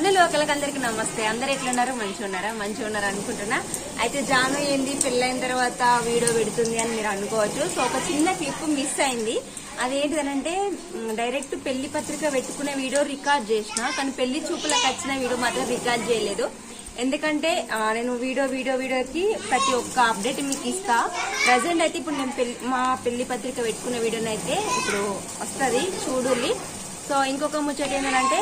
అన్నలు ఒకరికి అందరికి నమస్తే. అందరు ఎట్లున్నారు? మంచిగా ఉన్నారా? మంచిగా ఉన్నారా అనుకుంటున్నా? అయితే జాన్ అయింది పెళ్ళైన తర్వాత వీడియో పెడుతుంది అని మీరు అనుకోవచ్చు. సో ఒక చిన్న క్లిప్ మిస్ అయింది. అదేంటిదనంటే డైరెక్ట్ పెళ్ళి పత్రిక పెట్టుకునే వీడియో రికార్డ్ చేసిన కానీ పెళ్ళి చూపులకు వచ్చిన వీడియో మాత్రం రికార్డ్ చేయలేదు. ఎందుకంటే నేను వీడియో వీడియో వీడియోకి ప్రతి ఒక్క అప్డేట్ మీకు ఇస్తా. ప్రజెంట్ అయితే ఇప్పుడు నేను పెళ్ళి మా పెళ్ళి పత్రిక పెట్టుకున్న వీడియోని అయితే ఇప్పుడు వస్తుంది. చూడుల్లి సో ఇంకొక ముచ్చట ఏంటంటే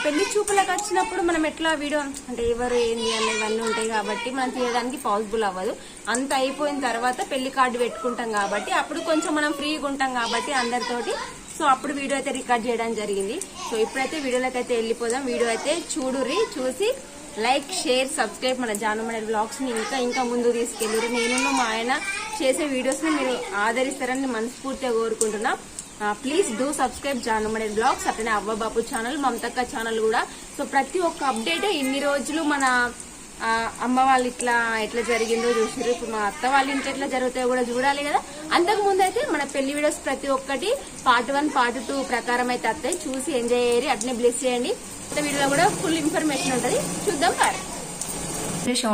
పెళ్ళి చూపులకు వచ్చినప్పుడు మనం ఎట్లా వీడియో అంటే ఎవరు ఏంది అన్న ఇవన్నీ ఉంటాయి కాబట్టి మనం తీయడానికి పాసిబుల్ అవ్వదు. అంత అయిపోయిన తర్వాత పెళ్ళి కార్డు పెట్టుకుంటాం కాబట్టి అప్పుడు కొంచెం మనం ఫ్రీగా ఉంటాం కాబట్టి అందరితోటి. సో అప్పుడు వీడియో అయితే రికార్డ్ చేయడం జరిగింది. సో ఇప్పుడైతే వీడియోలోకి అయితే వెళ్ళిపోదాం. వీడియో అయితే చూడుర్రి చూసి లైక్ షేర్ సబ్స్క్రైబ్ మన జానమణ బ్లాగ్స్ని ఇంకా ఇంకా ముందు తీసుకెళ్ళారు నేను మా ఆయన చేసే వీడియోస్ని మీరు ఆదరిస్తారని మనస్ఫూర్తిగా కోరుకుంటున్నాను please do subscribe Janamana vlogs అట్లనే అవ్వబాబు ఛానల్ మమతక్క ఛానల్ కూడా. సో ప్రతి ఒక్క అప్డేట్ ఇన్ని రోజులు మన అమ్మ వాళ్ళు ఇట్లా ఎట్లా జరిగిందో చూసారు ఇప్పుడు మా అత్త వాళ్ళ ఇంట్లో ఎట్లా జరుగుతాయో కూడా చూడాలి కదా. అంతకు ముందు అయితే మన పెళ్ళి వీడియోస్ ప్రతి ఒక్కటి పార్ట్ వన్ పార్ట్ టూ ప్రకారం అయితే వస్తాయి. చూసి ఎంజాయ్ చేయరు అట్లనే బ్లెస్ చేయండి. వీడియోలో కూడా ఫుల్ ఇన్ఫర్మేషన్ ఉంటుంది. చూద్దాం పారు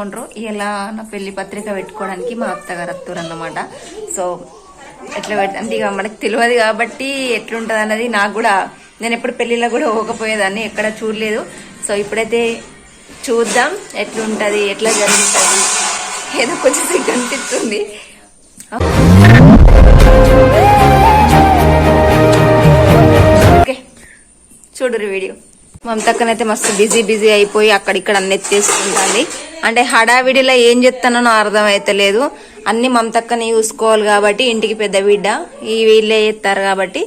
ఉండరు ఇలా నా పెళ్ళి పత్రిక పెట్టుకోవడానికి మా అత్తగారు అత్తూరు అన్నమాట సో ఎట్లా పెడతా? అంటే ఇక మనకు తెలియదు కాబట్టి ఎట్లుంటుంది అన్నది నాకు కూడా నేను ఎప్పుడు పెళ్ళిలో కూడా పోకపోయేదాన్ని ఎక్కడ చూడలేదు. సో ఇప్పుడైతే చూద్దాం ఎట్లుంటుంది ఎట్లా జరుగుతుంది. ఏదో కొంచెం సిగ్గు అనిపిస్తుంది. ఓకే చూడరు వీడియో. మమతక్కనైతే మస్తు బిజీ బిజీ అయిపోయి అక్కడిక్కడ అన్ని ఎత్తేసుకుంటుంది అంటే హడావిడిలో ఏం చెప్తానో అర్థం లేదు అన్ని మమతక్కని చూసుకోవాలి కాబట్టి ఇంటికి పెద్ద బిడ్డ ఈ వీళ్ళే చేస్తారు కాబట్టి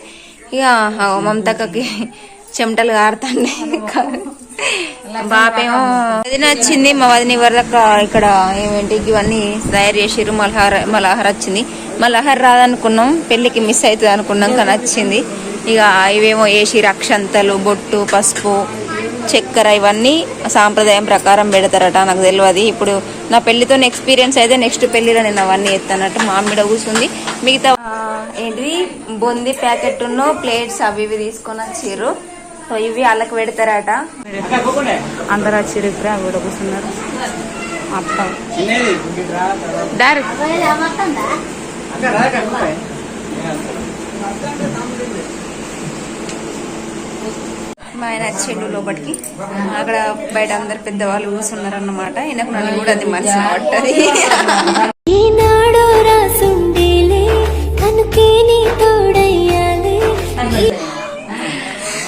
ఇక మమతక్కకి చెమటలు కారుతాండి బాపేమో అది నచ్చింది మా వదిన వరదక్క ఇక్కడ ఏమేంటి ఇవన్నీ తయారు చేసిర్రు మలహార మలహార వచ్చింది. మలహార రాదనుకున్నాం పెళ్ళికి మిస్ అవుతుంది అనుకున్నాం కానీ వచ్చింది. ఇక ఇవేమో వేసి రక్షంతలు బొట్టు పసుపు. చక్కెర ఇవన్నీ సాంప్రదాయం ప్రకారం పెడతారట నాకు తెలియదు ఇప్పుడు నా పెళ్ళితో ఎక్స్పీరియన్స్ అయితే నెక్స్ట్ పెళ్ళిలో నేను అవన్నీ ఎత్తానట మామిడ కూర్చుంది. మిగతా ఆ, ఏంటిది? బొంది ప్యాకెట్ ఉన్న ప్లేట్స్ అవి ఇవి తీసుకొని వచ్చారు. సో ఇవి వాళ్ళకి పెడతారట. అందరు వచ్చారు ఇప్పుడే అవి కూడా కూర్చున్నారు. మొత్తం. డైరెక్ట్ మా ఆయన వచ్చిండు లోపలికి. అక్కడ బయట అందరు పెద్దవాళ్ళు కూర్చున్నారు అన్నమాట ఈయనకు నన్ను కూడా అది మనసు పట్టది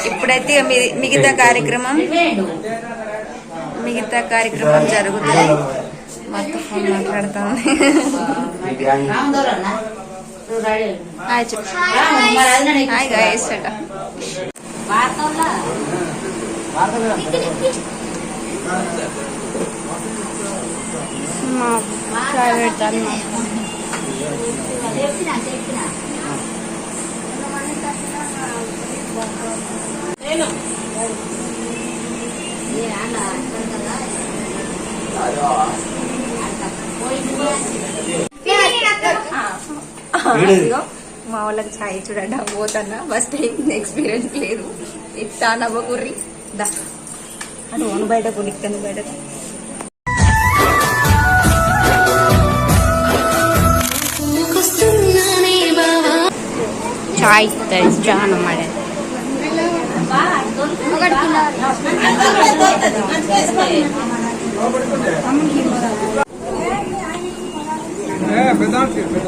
ఇప్పుడైతే మిగతా కార్యక్రమం మిగతా కార్యక్రమం జరుగుతుంది మొత్తం ఫోన్ మాట్లాడుతాను హాయ్ గాయస్ అట ప్రైవేట్ అన్న. ఇదిగో. మా వాళ్ళకి ఛాయ్ చూడండి పోతన్నా. ఫస్ట్ టైం ఎక్స్పీరియన్స్ లేదు. ఇట్టా నవ్వకుర్రి. దా. అటు ఓను బయట కొనిక్కను బయట ఛాయ్ బావా చాయ్ పెద్ద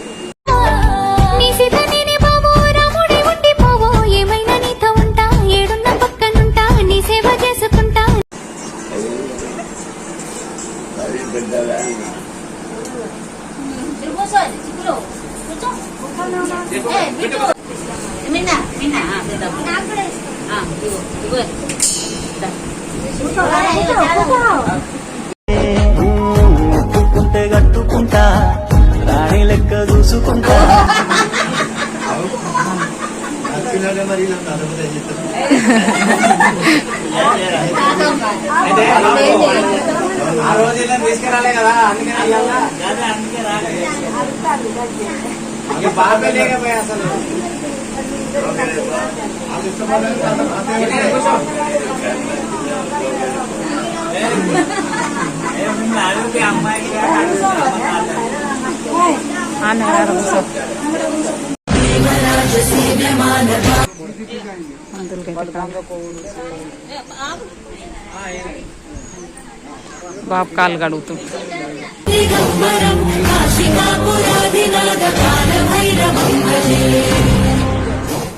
ఒప్పుకుంటే కట్టుకుంటా రాణి లెక్క చూసుకుంటా అయితే ఆ రోజు ఇలా తీసుకురాలే కదా అందుకని ఇవాళ ఇక బాబే లేకపోయా అసలు ఆమె గారు కూర్చో మందులకైతే బాబు కాలు కడుగుతూ.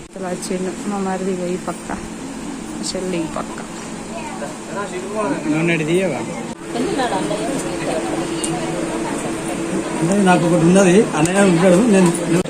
అసలు వచ్చిండు. మా మరిది ఈ పక్క. చెల్లి ఈ పక్క. నాకు ఒకటి ఉన్నది. అన్నయ్య ఉంటాడు. నేను ఉన్నది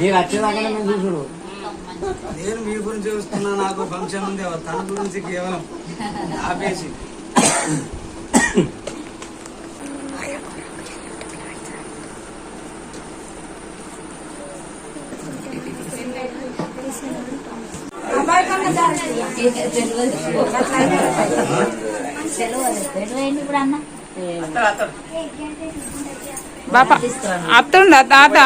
మీరు వచ్చేదాకా మేము చూసుడు. నేను మీ గురించి చూస్తున్నా నాకు ఫంక్షన్ ఉంది తన గురించి కేవలం ఆపేసి. బాపా అత్తుండ తాత?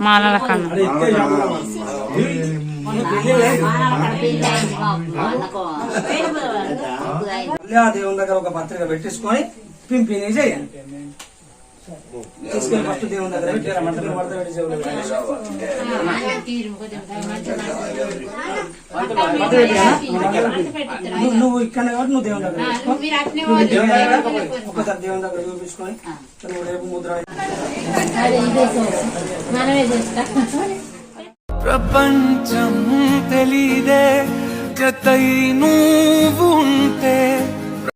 మానల కన్నా. దేవుని దగ్గర ఒక పత్రిక పెట్టేసుకొని పింపిని చేయండి. తీసుకొని ఫస్ట్ దేవుని దగ్గర పెట్టారా మంటలు మడత పెట్టి చెవులు? నువ్వు- ఇక్కడ కాబట్టి నువ్వు దేవుని దగ్గర. నువ్వు దేవుని దగ్గర ఒక్కసారి దేవుని దగ్గర చూపించుకొని నువ్వు రేపు ముద్ర ప్రపంచం తెలీదే జతై నువ్వు ఉంటే